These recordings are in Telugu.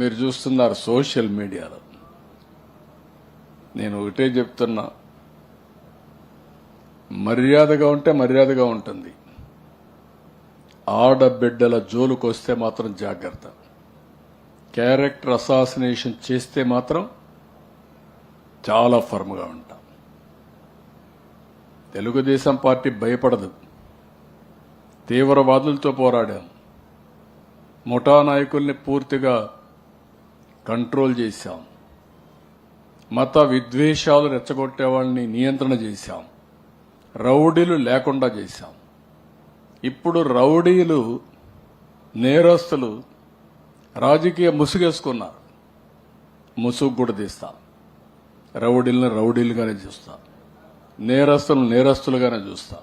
మీరు చూస్తున్నారు సోషల్ మీడియాలో. నేను ఒకటే చెప్తున్నా. మర్యాదగా ఉంటే మర్యాదగా ఉంటుంది. ఆడబిడ్డల జోలుకు వస్తే మాత్రం జాగ్రత్త. క్యారెక్టర్ అసాసినేషన్ చేస్తే మాత్రం చాలా ఫర్మ్గా ఉంటాం. తెలుగుదేశం పార్టీ భయపడదు. తీవ్రవాదులతో పోరాడాం. ముఠా నాయకుల్ని పూర్తిగా కంట్రోల్ చేశాం. మత విద్వేషాలు రెచ్చగొట్టే వాళ్ళని నియంత్రణ చేశాం. రౌడీలు లేకుండా చేశాం. ఇప్పుడు రౌడీలు నేరస్తులు రాజకీయ ముసుగేసుకున్నారు. ముసుగు కూడా తీస్తాం. రౌడీలను రౌడీలుగానే చూస్తాం. నేరస్తులను నేరస్తులుగానే చూస్తాం.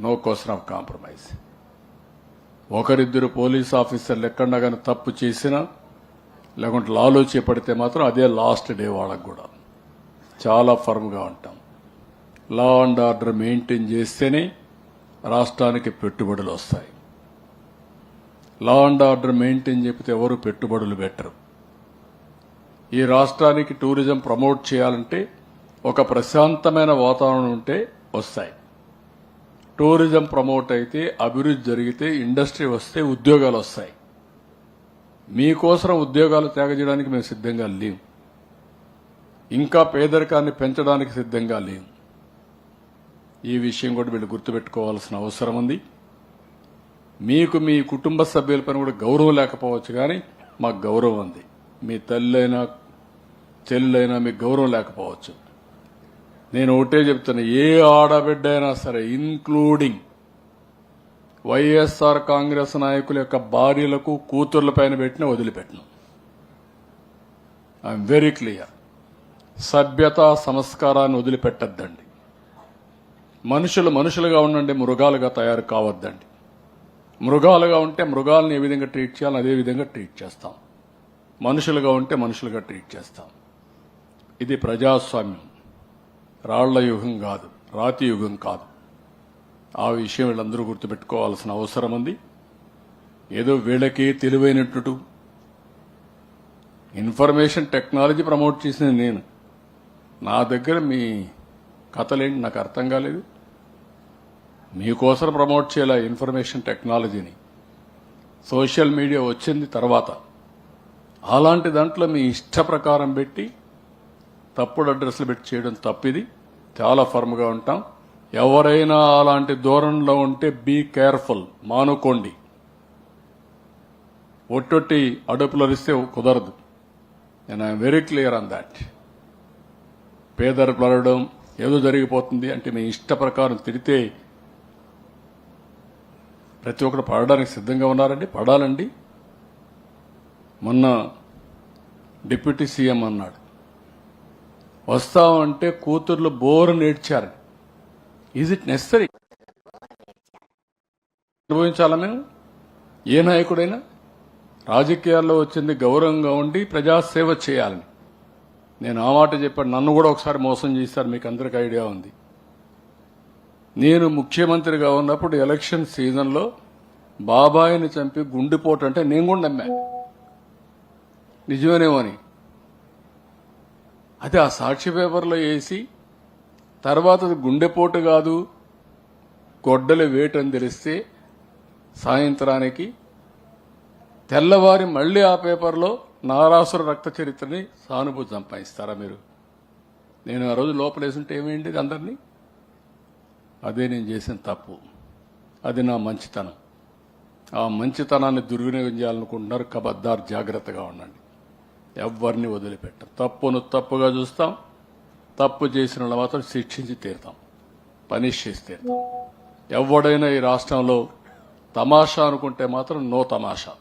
No question of compromise. ఒకరిద్దరు పోలీస్ ఆఫీసర్లు ఎక్కడా కానీ తప్పు చేసినా లేకుంటే లాలో చేపడితే మాత్రం అదే లాస్ట్ డే వాళ్ళకు కూడా. చాలా ఫర్మ్గా ఉంటాం. లా అండ్ ఆర్డర్ మెయింటైన్ చేస్తేనే రాష్ట్రానికి పెట్టుబడులు వస్తాయి. లా అండ్ ఆర్డర్ మెయింటైన్ చెప్తే ఎవరు పెట్టుబడులు పెట్టరు. ఈ రాష్ట్రానికి టూరిజం ప్రమోట్ చేయాలంటే ఒక ప్రశాంతమైన వాతావరణం ఉంటే వస్తాయి. టూరిజం ప్రమోట్ అయితే అభివృద్ధి జరిగితే ఇండస్ట్రీ వస్తే ఉద్యోగాలు వస్తాయి. మీకోసం ఉద్యోగాలు త్యాగ చేయడానికి మేము సిద్ధంగా లేము ఇంకా పేదరికాన్ని పెంచడానికి సిద్ధంగా లేము ఈ విషయం కూడా వీళ్ళు గుర్తుపెట్టుకోవాల్సిన అవసరం ఉంది. మీకు మీ కుటుంబ సభ్యులపైన కూడా గౌరవం లేకపోవచ్చు కానీ మాకు గౌరవం ఉంది. మీ తల్లైనా చెల్లైనా మీకు గౌరవం లేకపోవచ్చు. నేను ఒకటే చెప్తున్నా ఏ ఆడబిడ్డ అయినా సరే ఇన్క్లూడింగ్ వైఎస్ఆర్ కాంగ్రెస్ నాయకుల యొక్క భార్యలకు కూతుర్లపైన పెట్టిన వదిలిపెట్టను. ఐఎమ్ వెరీ క్లియర్ సభ్యత సంస్కారాన్ని వదిలిపెట్టద్దండి. మనుషులు మనుషులుగా ఉండండి మృగాలుగా తయారు కావద్దండి. మృగాలుగా ఉంటే మృగాలను ఏ విధంగా ట్రీట్ చేయాలో అదే విధంగా ట్రీట్ చేస్తాం. మనుషులుగా ఉంటే మనుషులుగా ట్రీట్ చేస్తాం. ఇది ప్రజాస్వామ్యం. రాళ్ళ యుగం కాదు రాతి యుగం కాదు. ఆ విషయం వీళ్ళందరూ గుర్తుపెట్టుకోవాల్సిన అవసరం ఉంది. ఏదో వీళ్ళకే తెలివైనట్టు ఇన్ఫర్మేషన్ టెక్నాలజీ ప్రమోట్ చేసిన నేను. నా దగ్గర మీ కథలేంటి నాకు అర్థం కాలేదు. మీకోసం ప్రమోట్ చేయాల ఇన్ఫర్మేషన్ టెక్నాలజీని? సోషల్ మీడియా వచ్చింది తర్వాత. అలాంటి దాంట్లో మీ ఇష్ట ప్రకారం పెట్టి తప్పుడు అడ్రస్లు పెట్టి చేయడం తప్పిది. చాలా ఫర్మ్గా ఉంటాం. ఎవరైనా అలాంటి ధోరణిలో ఉంటే బీ కేర్ఫుల్ మానుకోండి. ఒట్టొట్టి అడుపులరిస్తే కుదరదు. నేను I'm very clear on that పేదరికలు అడగడం ఏదో జరిగిపోతుంది అంటే మీ ఇష్ట ప్రకారం తిరితే ప్రతి ఒక్కరు పడడానికి సిద్ధంగా ఉన్నారండి పడాలండి. మొన్న డిప్యూటీ సీఎం అన్నాడు. వస్తామంటే కూతుర్లు బోరు నేడ్చారు ఈజ్ ఇట్ నెసరీ అనుభవించాలా మేము? ఏ నాయకుడైనా? రాజకీయాల్లో వచ్చింది గౌరవంగా ఉండి ప్రజాసేవ చేయాలని. నేను ఆ మాట చెప్పాను. నన్ను కూడా ఒకసారి మోసం చేశారు. మీకు అందరికి ఐడియా ఉంది. నేను ముఖ్యమంత్రిగా ఉన్నప్పుడు ఎలక్షన్ సీజన్లో బాబాయిని చంపి గుండెపోటు అంటే నేను కూడా నమ్మా. నిజమేనేమో అని. అది ఆ సాక్షి పేపర్లో వేసి తర్వాత గుండెపోటు కాదు గొడ్డలి వేటని అని తెలిస్తే సాయంత్రానికి తెల్లవారి మళ్ళీ ఆ పేపర్లో నారాసుర రక్త చరిత్రని సానుభూతి సంపాదిస్తారా మీరు? నేను ఆ రోజు లోపలేసుంటే ఏమైంది అందరినీ? అదే నేను చేసిన తప్పు. అది నా మంచితనం. ఆ మంచితనాన్ని దుర్వినియోగం చేయాలనుకుంటున్నారు కబద్దారు జాగ్రత్తగా ఉండండి. ఎవరిని వదిలిపెట్టం తప్పును తప్పుగా చూస్తాం తప్పు చేసిన వాళ్ళు మాత్రం శిక్షించి తీరుతాం. పనిష్ చేసి తీరుతాం. ఎవడైనా ఈ రాష్ట్రంలో తమాషా అనుకుంటే మాత్రం నో తమాషా.